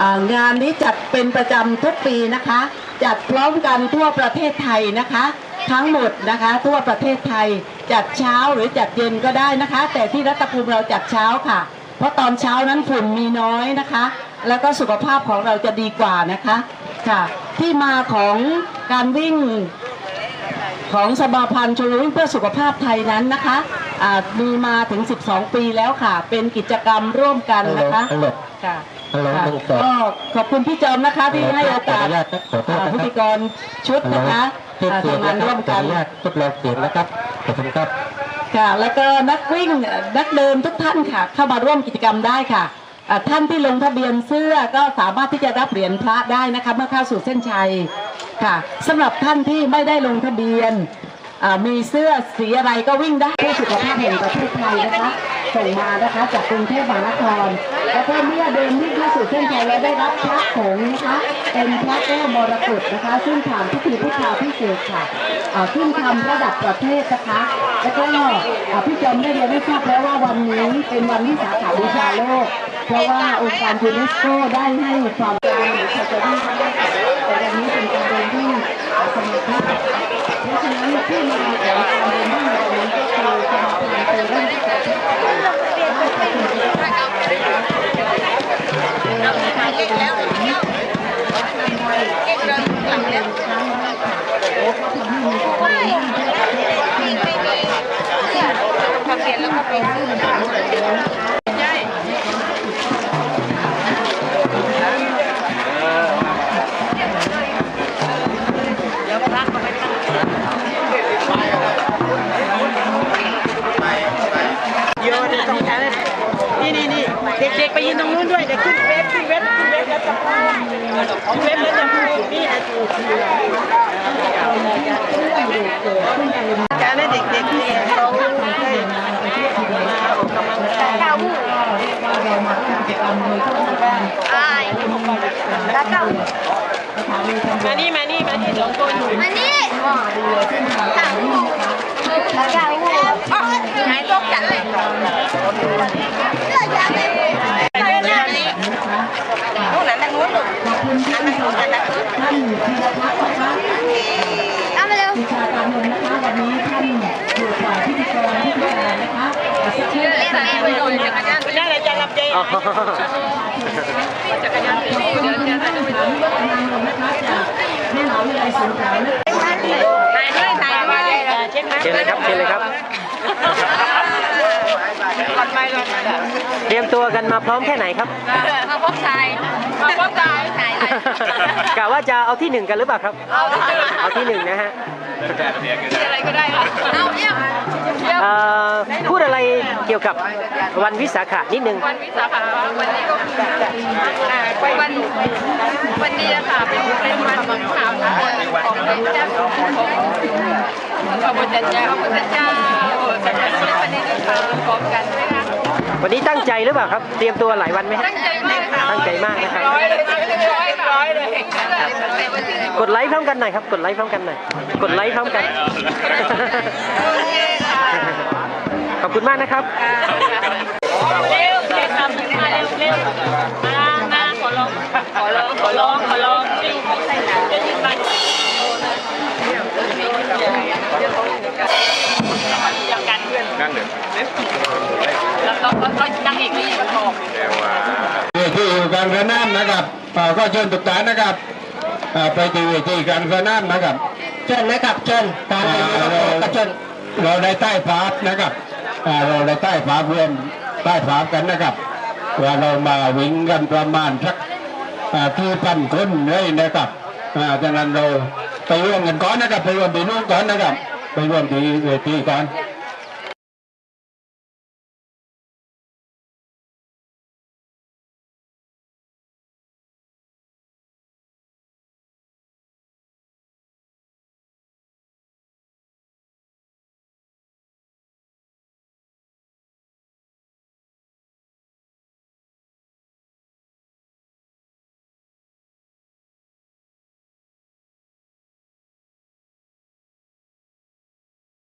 อ่างานนี้จัดเป็นประจำทุกปีนะคะ จัดพร้อมกันทั่วประเทศไทยนะคะ ทั้งหมดนะคะ ทั่วประเทศไทย จัดเช้าหรือจัดเย็นก็ได้นะคะ แต่ที่รัตภูมิเราจัดเช้าค่ะ เพราะตอนเช้านั้นฝุ่นมีน้อยนะคะ แล้วก็สุขภาพของเราจะดีกว่านะคะค่ะ ที่มาของการวิ่งของสมาพันธ์ชมรมวิ่งเพื่อสุขภาพไทยนั้นนะคะอ่ามีมาถึง 12 ปีแล้วค่ะ เป็นกิจกรรมร่วมกันนะคะฮัลโหลค่ะ ฮัลโหลค่ะหนึ่งสองก็ขอบคุณพี่จอมนะคะที่ให้โอกาสขออนุญาตครับขอโทษอ่านะครับพิธีกรชุดนะคะทุกอ่าเสียงทำงานะนคร่รัวบมขอกันอนุญาตทดลองเสียงนะครับขอบคุณครับค่ะแล้วก็นักวิ่งนักเดินทุกท่านค่ะ เข้ามาร่วมกิจกรรมได้ค่ะอ่าท่านที่ลงทะเบียนเสื้อก็สามารถที่จะรับเหรียญพระได้นะคะเมื่อเข้าสู่เส้นชัยค่ะสำหรับท่านที่ไม่ได้ลงทะเบียนอ่ามีเสื้อสีอะไรก็วิ่งได้เพื่อสุขภาพแห่งประเทศไทยนะคะ ส่งมานะคะ จากกรุงเทพมหานคร แล้วก็เมื่อเดินวิ่งเข้าสู่เส้นชัยแล้วได้รับพระผงนะคะเป็นพระแก้วมรกตนะคะ ซึ่งผ่านพิธีพุทธาพิเศษกค่ะอ่าซึ่งทำระดับประเทศนะคะ แล้วก็อ่าพี่จอมได้เรียนให้ทราบแล้วว่าวันนี้เป็นวันวิสาขบูชาโลก เพราะว่าองค์การยูเนสโกได้ให้ความการหรือใครจะวิ่ง เด็กๆไปยืนตรงนู้นด้วยเดี๋ยวขึ้นเว็บขึ้นเว็บขึ้นเว็บแล้วจะพูดขึ้นเว็บแล้วจะพูดนี่นะการให้เด็กๆเนี่ยเขาได้มาออกกำลังกายเรามาทำกิจกรรมโดยทั่วไปมานี่มานี่มานี่สองคนอยู่มานี่ต่างหูแล้วก็หูอ๋อไหนก็กันเลย เอามาเร็ววิชาการนนท์นะคะ วันนี้ท่านอยู่ฝ่ายพิธีกรพิธีการนะคะสักครู่เล่นค่ะแม่ไปโดนจักรยานนั่นแหละจะรับใจจักรยานไปนี่เดี๋ยวเดี๋ยวถ่ายด้วยถามว่าทางนนท์นะคะจากแม่หมอวิไลสงขลานะถ่ายด้วยถ่ายด้วยเช็คไหมเชิญเลยครับเชิญเลยครับก่อนไปก่อนเตรียมตัวกันมาพร้อมแค่ไหนครับ มาพบชายมาพบชายถ่ายเลยกะว่าจะเอาที่หนึ่งกันหรือเปล่าครับ เอาที่หนึ่งนะฮะอะไรก็ได้ค่ะเอาเนี่ยเอ่อพูดอะไรเกี่ยวกับวันวิสาขะนิดนึง วันวิสาขะวันนี้ก็คืออ่าวันวันนี้นะคะเป็นเป็นวันข่าวมงคลของพระเจ้าของพระพุทธเจ้าพระพุทธเจ้าสักการะปฏิทินพร้อมกันใช่ไหมคะ วันนี้ตั้งใจหรือเปล่าครับ เตรียมตัวหลายวันไหมฮะตั้งใจมากค่ะตั้งใจมากนะครับร้อยเลยร้อยร้อยเลยกดไลค์พร้อมกันหน่อยครับ กดไลค์พร้อมกันหน่อย กดไลค์พร้อมกัน ขอบคุณมากนะครับเร็วเร็วทำมาเร็วเร็วมามาขอร้องขอร้องขอร้องขอร้อง นะครับเอ่อก็เชิญทุกท่านนะครับเอ่อไปที่เวทีกลางสนามนะครับเชิญเลยครับเชิญตามเอ่ไปอดูเราก็เชิญเราได้ใต้ภาพนะครับเอ่อเราได้ใต้ภาพรวมใต้ภาพกันนะครับว่าเรามาวิ่งกันประมาณสักที่พันคนเลยนะครับอ่าดังนั้นเราไปร่วมกันก่อนนะครับไปร่วมที่นู้นก่อนนะครับไปร่วมที่เวทีก่อนเ